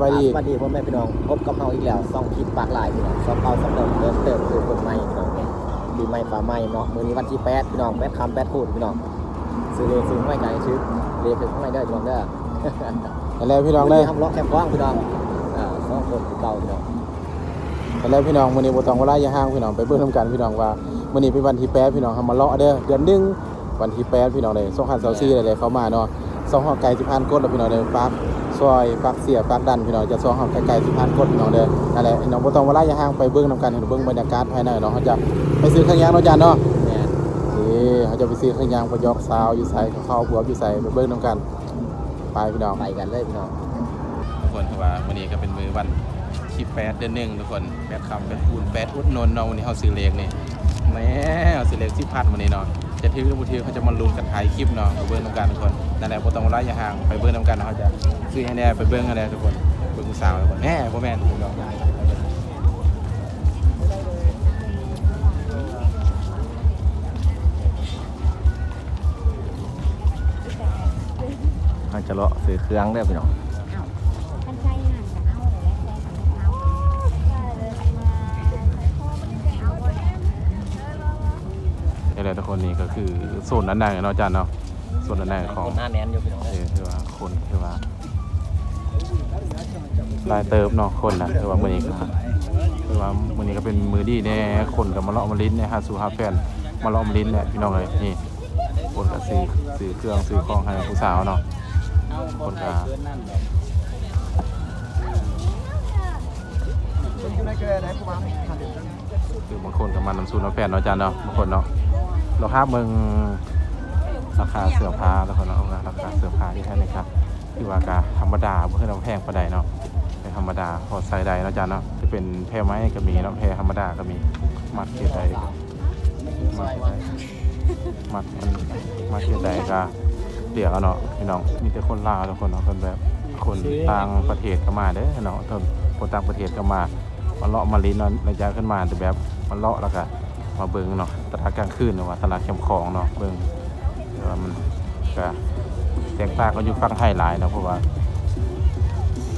บายดีสบายดีสวัสดีพ่อแม่พี่น้องพบกับเฮาอีกแล้วซ่องคลิปปากหลายพี่น้องซ่องเก่าซ่องเดิมเริ่มเติมคือคนใหม่พี่น้องปีใหม่ฟ้าใหม่เนาะมื้อนี้วันที่8พี่น้องแปดคำแปดคูณพี่น้องซื้อเลขซื้อไม่ไกลชื่อเลขคือข้างในเด้อพี่น้องเด้อแล้วพี่น้องเลยทำล็อกแคมป์กว้างพี่น้องอ่าสองคนคือเก่าพี่น้องแล้วพี่น้องมื้อนี้บ่ต้องเวลาอย่าห่างพี่น้องไปเบิ่งนํกันพี่น้องว่ามื้อนี้เป็นวันที่8พี่น้องเฮามาเลาะเด้อเดือนหนึงวันที่8พี่น้องเลย2024ได้เลยเข้ามาเนาะสองห้องไก่สิพันกดแล้วพี่น้องเด้อฝาก ซอยฝากเสียฝากดันพี่น้องจะสองหองไก่สิพันกดพี่น้องเด้อนั่นแหละพี่น้องบ่ต้องวลาอย่าห่างไปเบิ่งนํกันเบิ่งบรรยากาศภายในเนาะเฮาจะไปซื้อเครื่องยางเนาะจานเนาะนี่เขาจะไปซื้อเครื่องยางปยอกซาวอยู่ใส่ข้าบวบอยู่ใส่ไปเบิ้งนำกันไปพี่น้องไปกันเลยพี่น้องทุกคนคือว่าวันนี้ก็เป็นมือวันที่แปดเดือนหนึ่งทุกคนแปดคำเป็นคูณแปดอุดหนนเนาะวันนี้เขาซื้อเลขนี่แหม่เอาซื้อเลขที่พัดวันนี้เนาะ จะถือหรือบ่ถือเขาจะมาลุ้นกันถ่ายคลิปเนาะไปเบิ้งน้ำกันทุกคนนั่นแหละบ่ต้องระยะห่างไปเบิ้งน้ำกันเขาจะซื้อให้แน่ไปเบิ้งกันแน่ทุกคนเบิ้งสาวทุกคนแหน่พ่อแม่นพี่น้องเขาจะเลาะซื้อเครื่องได้พี่น้อง ละทุกคนนี่ก็คือโซนนั้นๆเนาะอาจารย์เนาะโซนนั้นๆของคนหน้าแน่นอยู่พี่น้องเออคือว่าคนคือว่าลายเติบเนาะคนนะคือว่ามือนี้ก็คือว่ามือนี้ก็เป็นมือดีแน่คนกับมาเลาะมาลิ้นเนี่ยฮาซูฮาแฟนมาเลาะมาลิ้นเนี่ยพี่น้องเลยนี่คนก็ซื้อซื้อเครื่องซื้อของให้ผู้สาวเนาะคนก็คือบางคนก็มานำซูน้ำแฟนเนาะอาจารย์เนาะบางคนเนาะ ราคาบเมืองราคาเสื้อผ้าแล้วคนเนาะราคาเสื้อผ้าที่แท้เลยครับคือว่ากาธรรมดาเพื่อเราแพงประใดเนาะแพรธรรมดาพอใส่ใดเนาะจ๊ะเนาะจะเป็นแพรไม้ก็มีเนาะแพรธรรมดาก็มีมัดเกียร์ใดมัดเกียใดมัดมันมัดเกียร์ใดก็เดี๋ยวเอาเนาะพี่น้องมีแต่คนลาวทุกคนเนาะคนแบบคนต่างประเทศก็มาเด้อเนาะเพิ่นคนต่างประเทศก็มามาเลาะมาลิ้นเนาะระยะขึ้นมาแต่แบบมาเลาะแล้วก็ มาเบิ่งเนาะตลาดกลางคืนเนาะว่าตลาดเข้มของเนาะเบิ่งแต่ว่ามันก็แตกต่างก็อยู่ฝั่งไทยหลายเนาะเพราะว่า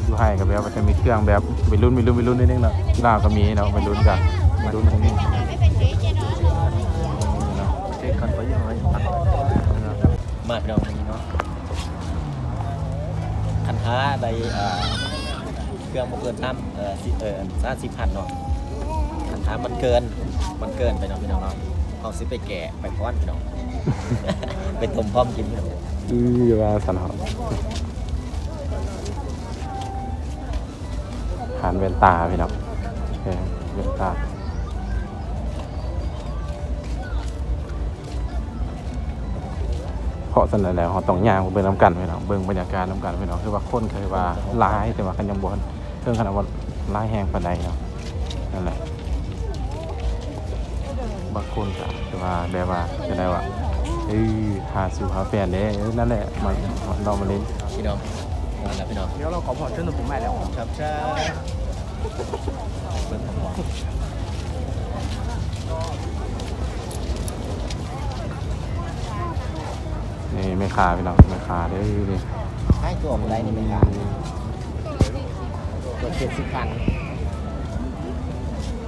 อยู่ให้กับแบบว่าจะมีเครื่องแบบไปรุ่นไปรุ่นไปรุ่นนิดนึงเนาะลาวก็มีเนาะไปรุ่นกันไปรุ่นตรงนี้เช็คก่อนไปยังไงมาพี่น้องนี้เนาะคันท้าใดเครื่องบ่เกินซ้ำเออสิเออสามสิบพันเนาะ คันท้ามันเกิน มันเกินไปเนาะพี่น้องเนาะเอาสิไปแกะไปป้อนพี่น้อง ไปต้มพร้อมกินพี่น้องอือว่าสันหอหานเวนตาพี่น้องโอเคเวนตาเพราะสันแล้วเขาต้องย่างเบิ่งน้ำกันพี่น้องเบิ่งบรรยากาศน้ำกันพี่น้องคือว่าคนเคยว่าหลายแต่ว่ากันยังบ่เพิ่งขนาดว่าหลายแห้งปานใดเนาะนั่นแหละ บางคนก็คือว่าแบบว่าจะได้ว่าเอ้ยหาสู่หาแฟนเด้เอ้ยนั่นแหละมันเรามาเล่นพี่น้องมาแล้วพี่น้องเดี๋ยวเราขอผ่อนช่วยหนุ่มผมใหม่แล้วครับใช่เบิ่งผมบอกนี่ไม่คาพี่น้องไม่คาเด้อนี่ให้ตัวอะไรนี่เป็นการตัวเจ็ดสิบพัน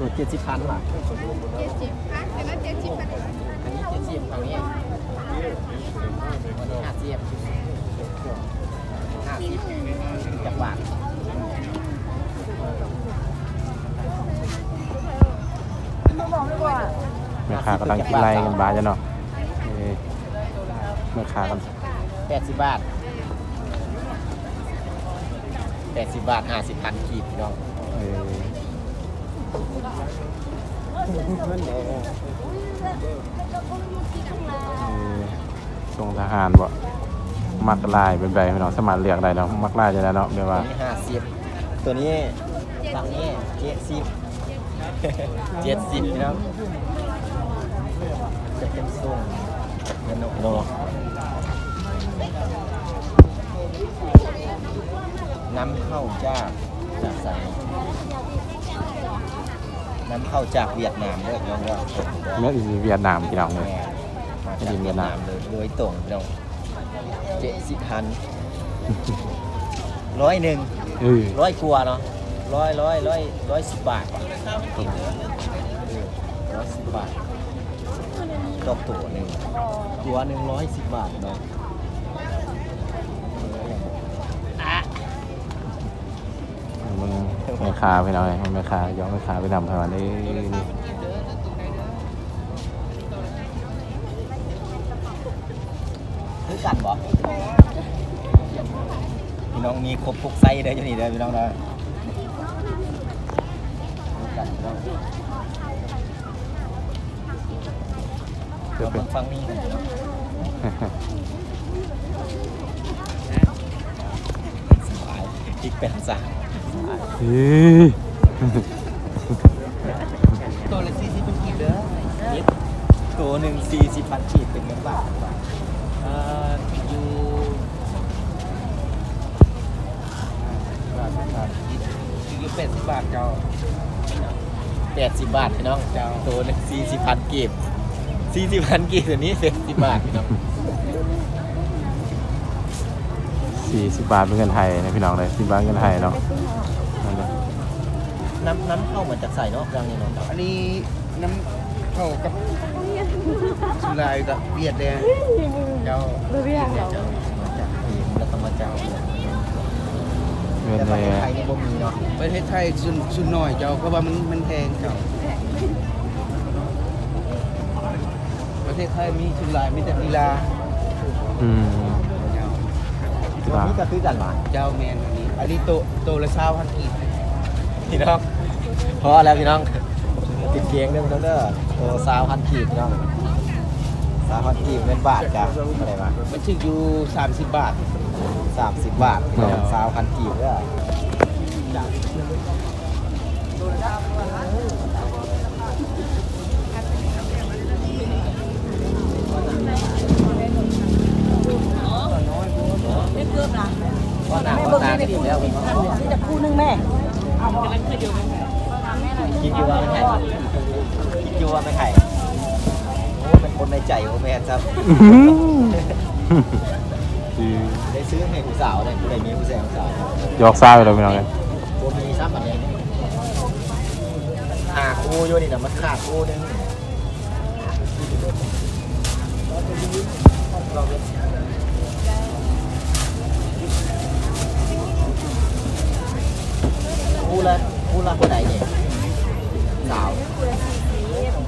ตัวเจ็ดสิบพันว่ะเจ็ดสิบพันแต่ละเจ็ดสิบพันอันนี้เจ็ดสิบอันนี้ห้าสิบห้าสิบจักรบาทไม่คากำลังกินไล่กันบาจะเนาะนี่ไม่คากันแปดสิบบาทแปดสิบบาทห้าสิบพันกีบพี่น้อง ทรงทหารบ่มักลายเป็นใบพี่น้องสามารถเลือกได้เนาะมักลายจะได้เนาะแบบว่าตัวนี้ห้าสิบตัวนี้ฝั่งนี้เจ็ดสิบเจ็ดสิบพี่น้องจะเป็นทรงโนโนน้ำเข้าจ้าจากสาย น้ำเข้าจากเวียดนามด้วยน้องว่าเนื้ออีเวียดนามพี่น้องเลยแม่มาจากเวียดนามเลยโดยตรงพี่น้องเจ็ดสิบพันร้อยหนึ่งเออร้อยกว่าเนาะร้อยร้อยร้อยร้อยสิบบาทว่ะเออร้อยสิบบาทตกตัวหนึ่งตัวหนึ่งร้อยสิบบาทเนาะ มึงไม่คาไปหน่อยไม่คาย้อนไม่คาไปนำไปวันนี้นี่คือกันบ่พี่น้องมีครบทุกไซส์เด้ออยู่นี่เด้อพี่น้องเด้อคือกันพี่น้องจะเราเป็นเบิ่งฟังนี่กันพี่น้องสบายอีกเป็นสามเฮ้ยตัวละสี่สิบเป็นกีบเด้อตัวหนึ่งสี่สิบพันกีบเป็นเงินบาทบาทเอ่ออยู่บาทบาทอยู่เป็ดสิบบาทเจ้าแปดสิบบาทพี่น้องเจ้าตัวหนึ่งสี่สิบพันกีบสี่สิบพันกีบตัวนี้เจ็ดสิบบาทพี่น้อง สี่สิบบาทเป็นเงินไทยนะพี่น้องเลยสิบบาทเงินไทยเนาะนั่นแหละน้ำน้ำเข้ามาจากใส่เนาะยังนี่เนาะอันนี้น้ำเข้ากับสุรายกับเบียดแดงเจ้าเรียกเรามาจากจีนแล้วก็มาจากเงินแต่ประในเทศไทยนี่บ่มีเนาะประเทศไทยสุนสุนหน่อยเจ้าเพราะว่ามันมันแพงเจ้าประเทศไทยมีสุรายมีแต่ลีลาอืมเจ้า ตัวนี้ก็คือกันหวานเจ้าแมนอันนี้ อันนี้โตโตละเศร้าพันกีบพี่น้องพอแล้วพี่น้องติดเกียงเด้อพี่น้องเด้อตัวสาวพันกีบพี่น้องสาวพันกีบเงินบาทจ้ะอะไรมามันชื่ออยู่30บาทสามสิบบาทพี่น้องสาวพันกีบเด้อ กือบนะว่าหนาว่าตาก็ดีแล้วพี่น้องนี่จะคู่นึงแม่คิดอยู่ว่าไม่ไข่คิดอยู่ว่าไม่ไข่โอ้เป็นคนในใจโอแมนครับคือได้ซื้อให้ผู้สาวเนี่ยผู้ใดมีผู้แสผู้สาวยอกซ้ายไปเลยพี่น้องเลยตัวมีซ้ำแบบนี้หาคู่อยู่นี่นะมันขาดคู่หนึง คู่ละคู่ละคนไหนเนี่ยสาว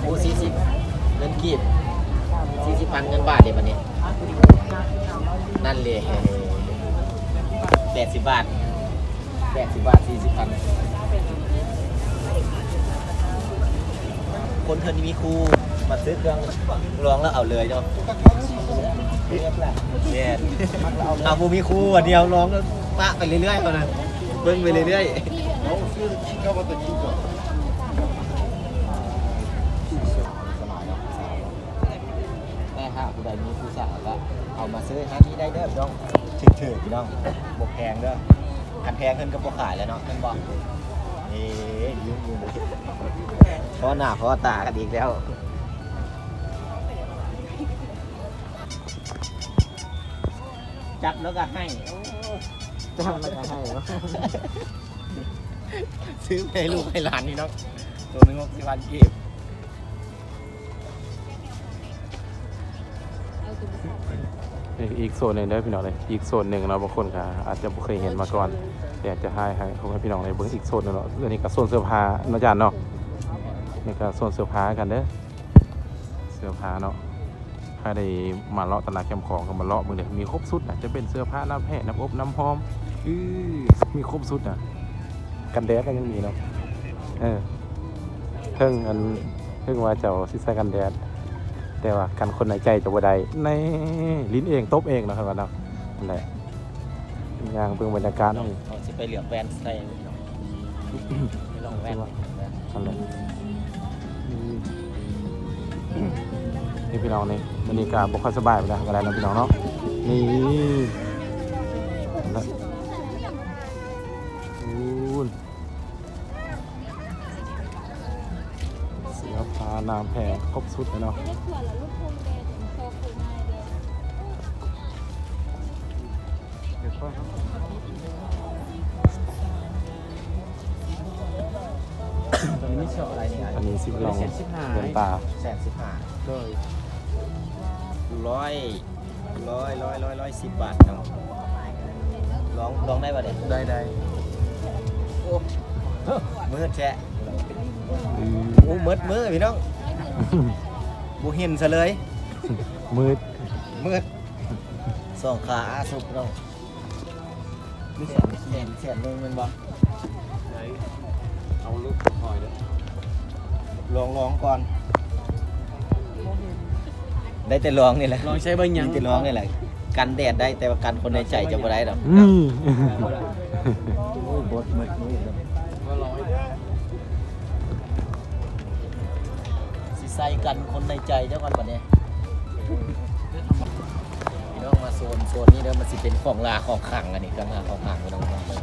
คู่สี่สิบเงินกีบสี่สิบพันเงินบาทเดี๋ยววันนี้ นั่นเลยแปดสิบบาทแปดสิบบาทสี่สิบพันคนเธอนี่มีครูมาซื้อเครื่องร้องแล้วเอาเลยเนาะเนี่ยเอาบูมีครูอันเดียวร้องแล้วปะไปเรื่อยๆเขานะเบิ้งไปเรื่อยๆ แม่ห้าผู้ใดมีครูสาวก็เอามาซื้อห้านี้ได้เด้อพี่น้องถึกถือพี่น้องบกแพงเด้อคันแพงขึ้นก็บกขายแล้วเนาะขึ้นบอกเอ๊ะยุ่งยุ่งเพราะหน้าเพราะตากันอีกแล้วจับแล้วก็ให้จับแล้วก็ให้เนาะ ซื้อไปให้ลูกให้หลานนี่เนาะตัวหนึงหกสิบพันกีบนี่อีกโซนหนึ่งได้อพี่น้องเลยอีกโซนหนึ่งเนาะบางคนก็อาจจะบ่เคยเห็นมาก่อนแต่จะให้ให้พวกพี่น้องเลยเบิ่งอีกโซนหนึงเนาะอันนี้ก็โซนเสื้อผ้าเนาะจานเนาะนี่ก็โซนเสื้อผ้ากันเด้อเสื้อผ้าเนาะใครได้มาเลาะตลาดแคมป์ของก็มาเลาะเบิ่งเด้อมีครบสุดนะจะเป็นเสื้อผ้าน้ำแพะน้ำอบน้ำหอมอือมีครบสุดนะ กันแดดก็ยังมีเนาะเออเพิ่งอันเพิ่งว่าเจ้าสิใส่กันแดดแต่ว่ากันคนในใจจะบ่ได้ในลิ้นเองตบเองเนาะครับว่าเนาะนั่นแหละอย่างเพิ่งบรรยากาศเนาะเอาสิไปเหลืองแวนใส่ไปลองแวนนั่นแหละนี่พี่น้องนี่วันนี้ก็บ่ค่อยสบายไปแล้วก็ได้เนาะพี่น้องเนาะนี่ น้ำแห่ครบสุดเลยเนาะอัตอนนี้ไม่เชื่ออะไรเนี่ยอันนี้สิบลองเดินตาแสนสิบห้าเลยร้อยร้อยร้อยร้อยร้อยสิบบาทเนาะลองลองได้ป่ะเนี่ยได้ได้โอ้มื่อแฉะโอ้เมื่อเมื่อพี่น้อง บูเห็นซะเลย มืดมืดสองขาอาสุกเนาะมีแสนแสนแสนหนึงแมันบ่เอาลูกหอยเด้อลองลองก่อน ได้แต่ลองนี่แหละลองใช้เบิ่งหยังมีแต่ลองนี่แหละกันแดดได้แต่ว่ากันคนในใจจะบ่ได้ดอกนี่ โอ้ยบดมืดมืดเนาะว่าลอ ใส่กันคนในใจเจ้าก่อนบัดนี้พี่น้องมาโซนโซนนี้เด้อมันสิเป็นของลาของขังอันนี้เครื่องลาของขังพี่น้องมาใส่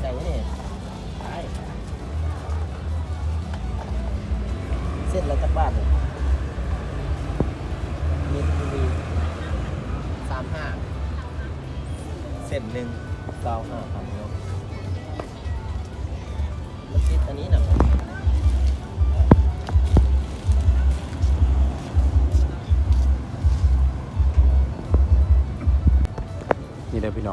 ใส่นี่ใส่เส้นละจักบาทเนี่ยมีมีสามห้าเส้นหนึ่งเก้าห้าพันเนาะแล้วคิดอันนี้นะ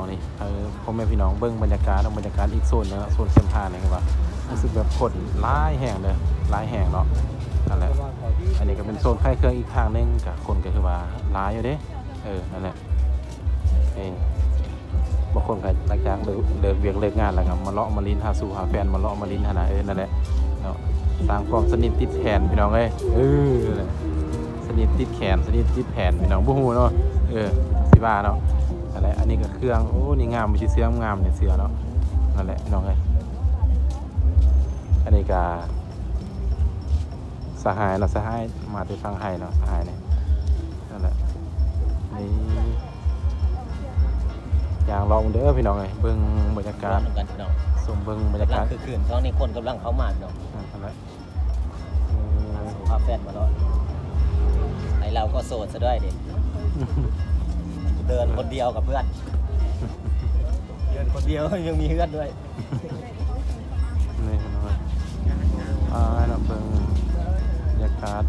อพี่น้องนี่เออพ่อแม่พี่น้องเบิ้งบรรยากาศบรรยากาศอีกโซนหนึงอะโซนเส้นผ่านนี่ครับว่ารู้สึกแบบคนหลายแห่งเลยหลายแห่งเนาะนั่นแหละอันนี้ก็เป็นโซนค่ายเครื่องอีกทางนึงกับคนก็คือว่าหลายอยู่เด้เออนั่นแหละเองบางคนก็หลังจากเลิกเลิกเวียกเลิกงานแล้วก็มาเลาะมาลิ้นหาสู่หาแฟนมาเลาะมาลิ้นหานะเออนั่นแหละเนาะสร้างความสนิทติดแขนพี่น้องเอ้ยเอสันแหละสนิทติดแขนสนิทติดแขนพี่น้องบ่ฮู้เนาะเออสิว่าเนาะ นั่นแหละอันนี้ก็เครื่องโอ้นี่งามมีเสื้องามเนี่ยเสื้อเนาะนั่นแหละพี่น้องเอ้ยอันนี้ก็สหายเนาะสหายมาที่ฟังไห้เนาะสหายเนี่ยนั่นแหละนี่อย่างลองเด้อพี่น้องเลยเบิ่งบรรยากาศเหมือนกันพี่น้องสมเบิ่งบรรยากำลักางศคือคืนช่วงนี้คนกำลังเข้ามาพี่น้องนั่นแหละพาแฟนมาแล้วไอเราก็โสดซะด้วยดิ เดินคนเดียวกับเพื่อน เดินคนเดียวยังมีเพื่อนด้วยนี่พี่น้องเอ้ยอ่าเนาะเบิ่งบรรยากาศ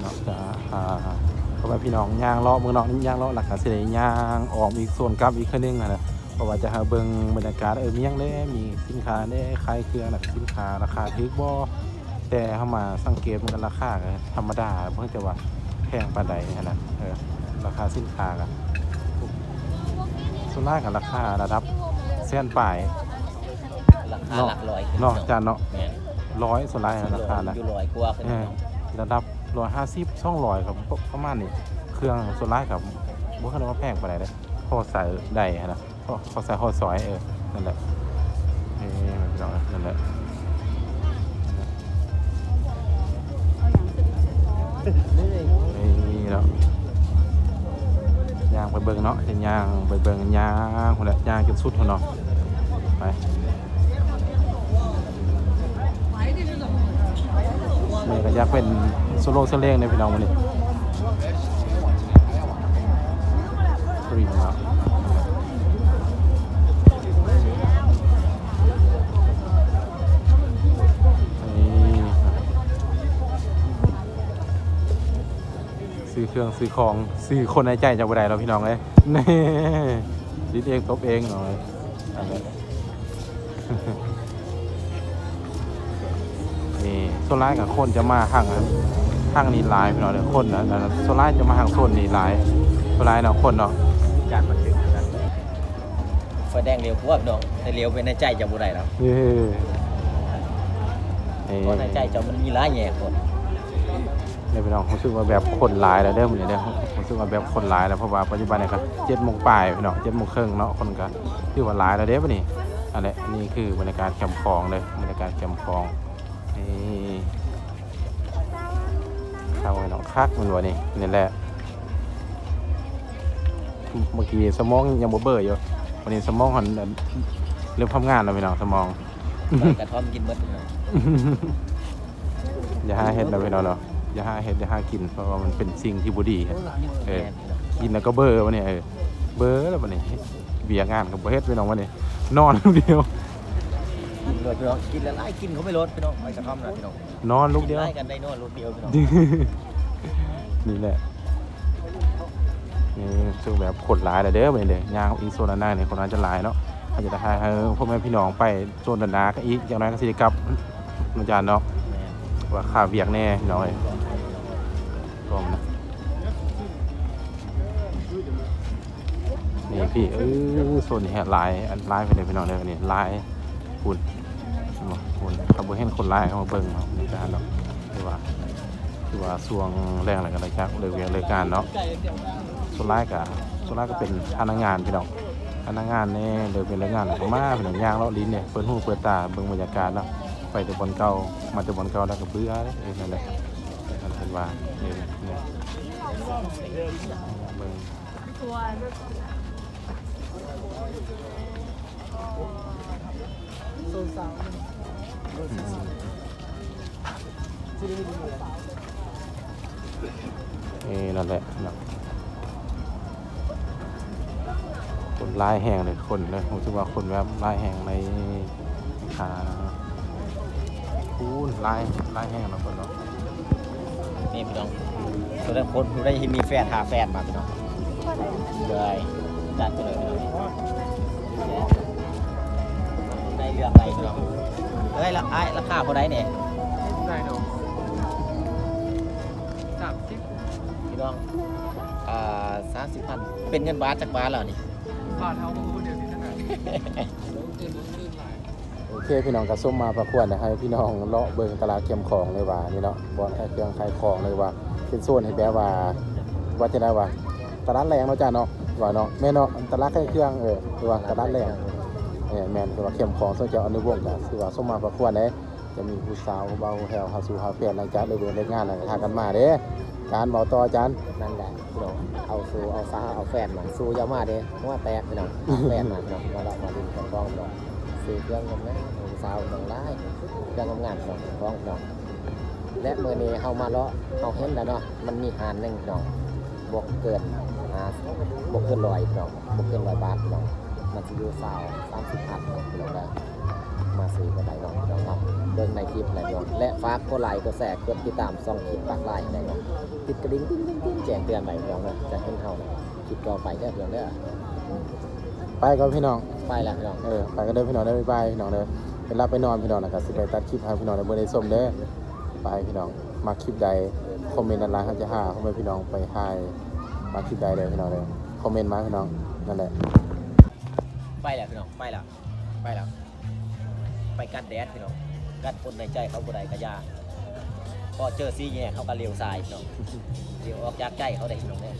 เนาะจะอ่าเพราะว่าพี่น้องย่างเลาะมืองนอกนี่ย่างเลาะหลักกะสิได้ย่างออกอีกส่วนกลับอีกคืนนึงนะ เพราะว่าจะหาเบิ่งบรรยากาศเออมีหยังเด้มีสินค้าเด้ขายเครื่องน่ะสินค้าราคาถูกบ่แต่เฮามาสังเกตมันก็ราคาก็ธรรมดาเพิ่งจะว่าแพงปานใดนั่นน่ะเออราคาสินค้าก็ส่วนมากก็ราคาระดับแสนปลายราคาเนาะหลักร้อยขึ้เนาะจานเนาะแม่นร้อยส่วนหลายราคานะอยู่ร้อยกว่าขึ้นเออระดับ150 200ครับประมาณนี้เครื่องส่วนหลายครับบ่คันว่าแพงปานใดเด้พอใส่ได้หั้นนะ พอพอใส่ฮอดซอยเออ นั่นแหละเอ้มันเป็นอะไรนั่นแหละนี่เนาะย่างไปเบิ่งเนาะเห็นย่างไปเบิ่งย่างคนละย่างจนสุดคนเนาะไปนี่ก็อยากเป็นโซโล่โซเล่งในพี่น้องวันนี้ปริมเนาะ ซื้อเครื่องซื้อของซื้อคนในใจจากบัไดเราพี่น้องเลยนี่ดิดเองตบเองหน่อยอันนี้นี่โซล่ากับคนจะมาห่างห่างนี่หลายพี่น้องเลยคนนะนะโซล่าจะมาห่างโซนนี่หลายโซล่าเนาะคนเนาะการบันทึกนะไฟแดงเร็วกว่าพี่น้องแต่เร็วไปในใจจะบุได้แล้วเย้นี่เพราะในใจเจ้ามันมีหลายแง่คน เนี่ยพี่น้องผมรู้สึกว่าแบบคนหลายแล้วเด้อเหมือนเด้อผมรู้สึกว่าแบบคนหลายแล้วเพราะว่าปัจจุบันเนี่ยก็เจ็ดโมงปลายพี่น้องเจ็ดโมงครึ่งเนาะคนก็คือว่าหลายแล้วเด้อปะนี่อันนี้นี่คือบรรยากาศแคมป์คลองเลยบรรยากาศแคมป์คลองนี่เข้าไปเนาะคักมันวะนี่นี่แหละเมื่อกี้สมองยังบเบื่ออยู่วันนี้สมองหันเริ่มทำงานแล้วพี่น้องสมองกระท่อมกินเบิดพี่น้องอย่าใหาเห็ดนะพี่น้องเนาะ อย่าหาเฮ็ดอย่าหากินเพราะว่ามันเป็นสิ่งที่บ่ดีครับเออแม่นพี่น้องกินแล้วก็เบอร์วะเนี่ยเออเบอร์แล้ววะเนี่ยเบียร์งานกับบ่เฮ็ดไปน้องวะเนี่ยนอนลูกเดียวกินเลยพี่น้องกินแล้วไล่กินเขาไม่ลดพี่น้องไปกระท่อมนะพี่น้องนอนลูกเดียวไล่กันได้นอนลูกเดียวพี่น้องนี่แหละนี่ช่วงแบบขดหลายเลยเด้อไปเด้ย่างอีโซนด้านหน้าเนี่ยคนนั้นจะหลายเนาะอาจจะให้ให้พ่อแม่พี่น้องไปโซนด้านหน้าก็อีกอย่างน้อยก็สิได้กลับอาจารย์เนาะแม่น ว่าค่าเบียกแน่พี่น้อยก็มันนะนี่พี่เออโซนนี้ฮะลายอันลายไปเลยพี่น้องเลยนี่ลายคุณคุณขับเห็นคนลายเข้ามาเบิ่งเนาะในการเนาะคือว่าคือว่าสวงแรงอะไรกันเลยครับเลยเวียงเลยการเนาะส่วนลายกับส่วนลายก็เป็นพนักงานพี่น้องพนักงานนี่เลยเป็นแรงงานของมาพี่น้องยางเลาะลิ้นเนี่ยเปิดหูเปิดตาเบิ่งบรรยากาศเนาะ ไปแต่บอลเก่ามาแต่บอลเก่าแล้วก็เบื่อเลยเออนั่นแหละนั่นเป็นว่าเออเนี่ยเบิ่งเออนั่นแหละนะคนลายแห้งเลยคนเลยผมคิดว่าคนแบบลายแห้งในขา ครับคูณลายลายแห้งแล้วคนเนาะนี่พี่น้องแสดงคนผู้ได้มีแฟนหาแฟนมาพี่น้องเลยจัดไปเลยพี่น้องได้เรื่องอะไรพี่น้องเฮ้ยราไอ้ราคาเท่าไหร่เนี่ยได้เนาะสามสิบพี่น้องอ่าสามสิบพันเป็นเงินบาทจากบาทแล้วนี่บาทเท่าคนเดียวที่นั่นแหละตื่นตื่นหลาย โอเคพี่น้องก็ส้มมาประกวดนะให้พี่น้องเลาะเบิงตลาดเกียมของเลยว่านี่เนาะบอลขายเครื่องขายของเลยว่าเป็นโซนให้แบบว่าว่าจะได้ว่าตลาดแรงเนาะจ้าเนาะว่าเนาะแม่เนาะตลาดขายเครื่องเออคือว่าตลาดแรงเออแมนคือว่าเกียมของโซนเจ้าอนุวงศ์ก็คือว่าส้มมาประกวดเด้จะมีผู้สาวเบาแฮวหาสู่หาแฟนหลังจากเลยเบิ่งงานหลังทางกันมาเด้การเบาต่อจารย์นั่นแหละพี่น้องเอาสูเอาซาเอาแฟนมาสู้ยามาเด้เพราะว่าแตกพี่น้องแฟนมาพี่น้องมาละมาดินกันกองพี่น้อง ซื้อเครื่องกันนะเอาสาวน้องได้เครื่องทำงานของกองพี่องและเมื่อนี้เฮามาเลาะเฮาเห็นแล้วเนาะมันมีหานหนึ่งพี่น้องบวกเกินหาบวกเกินร้อยพี่น้องบวกเกินร้อยบาทพี่น้องมันจะอยู่สาวสามสิบพันพี่องได้มาซื้อกันได้เนาะพี่น้องเนาะเบิ่งในคลิปอะไรเนาะและฝากกดไลค์กดแชร์กดติดตามส่องคลิปปากไลค์อะไรเนาะติดกระดิ่งติ๊งติ๊งติ๊งแจ้งเตือนไปพี่น้องเนาะจะเห็นเฮาเนี่ยคลิปต่อไปเด้อพี่องเด้อ ไปกับพี่น้อง ไปแล้วพี่น้องเออไปก็เดินพี่น้องได้บ๊ายบายพี่น้องเด้อเป็นรับไปนอนพี่น้องนะครับสิไปตัดคลิปให้พี่น้องในเบอร์ในส้มเด้อไปพี่น้องมาคลิปใดคอมเมนต์ด้านล่างเขาจะหาคอมเมนต์พี่น้องไปหายมาคลิปใดเลยพี่น้องเด้อคอมเมนต์มาพี่น้องนั่นแหละไปแล้วพี่น้องไปแล้วไปแล้วไปกัดแดดพี่น้องกัดคนในใจเขาบ่ได้กระยาพอเจอซี่แย่เขาก็เลี้ยวซ้ายพี่น้องเลี้ยวออกจากใจเขาได้พี่น้องเด้อ